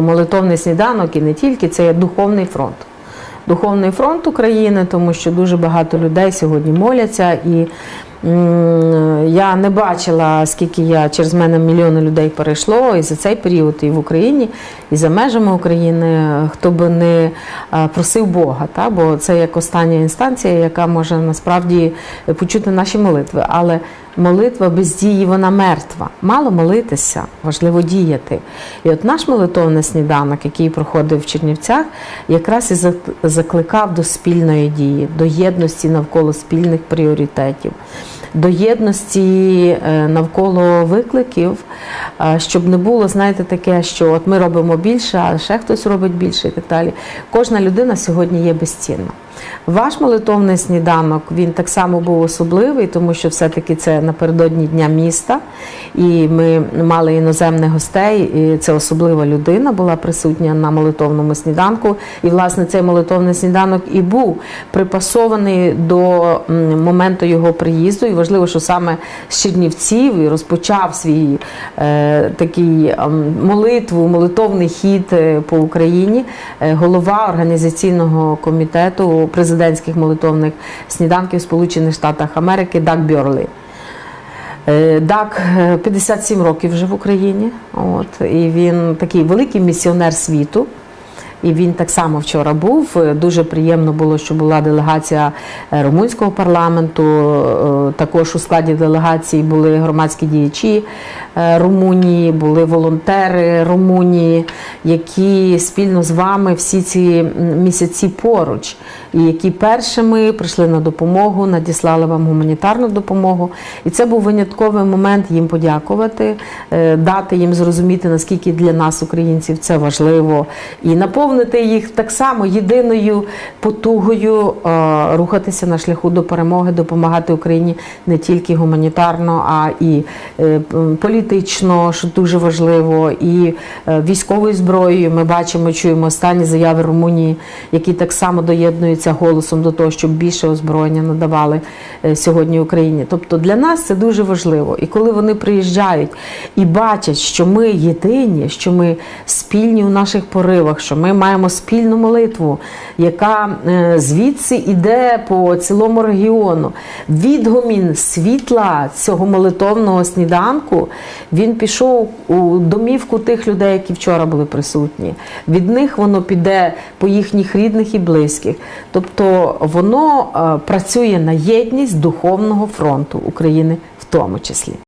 Молитовний сніданок і не тільки це є духовний фронт. Духовний фронт України, тому що дуже багато людей сьогодні моляться, і я не бачила, скільки я через мене мільйони людей перейшло і за цей період, і в Україні, і за межами України, хто би не просив Бога, та? бо це як остання інстанція, яка може насправді почути наші молитви. Але молитва без дії вона мертва. Мало молитися, важливо діяти. І от наш молитовний сніданок, який проходив в Чернівцях, якраз і закликав до спільної дії, до єдності навколо спільних пріоритетів. До єдності е, навколо викликів, е, щоб не було, знаєте, таке, що от ми робимо більше, а ще хтось робить більше і так далі. Кожна людина сьогодні є безцінна. Ваш молитовний сніданок він так само був особливий, тому що все-таки це напередодні дня міста, і ми мали іноземних гостей. І це особлива людина була присутня на молитовному сніданку. І власне цей молитовний сніданок і був припасований до моменту його приїзду. І важливо, що саме з Чернівців і розпочав свій е, такий ем, молитву, молитовний хід е, по Україні. е, голова організаційного комітету президентських молитовних сніданків Сполучених Штатах Америки Дак Бьорлі. Дак е, 57 років вже в Україні. От, і він такий великий місіонер світу. І він так само вчора був. Е, Дуже приємно було, що була делегація е, румунського парламенту. Е, Також у складі делегації були громадські діячі Румунії, були волонтери Румунії, які спільно з вами всі ці місяці поруч, і які першими прийшли на допомогу, надіслали вам гуманітарну допомогу. І це був винятковий момент їм подякувати, дати їм зрозуміти, наскільки для нас, українців, це важливо, і наповнити їх так само єдиною потугою е, рухатися на шляху до перемоги, допомагати Україні не тільки гуманітарно, а і е, політично, що дуже важливо, і е, військовою зброєю. Ми бачимо, чуємо останні заяви Румунії, які так само доєднуються голосом до того, щоб більше озброєння надавали е, сьогодні Україні. Тобто для нас це дуже важливо. І коли вони приїжджають і бачать, що ми єдині, що ми спільні у наших поривах, що ми маємо спільну молитву, яка е, звідси іде по цілому регіону. Відгомін світла цього молитовного сніданку він пішов у домівку тих людей, які вчора були присутні. Від них воно піде по їхніх рідних і близьких. Тобто воно е, працює на єдність духовного фронту України в тому числі.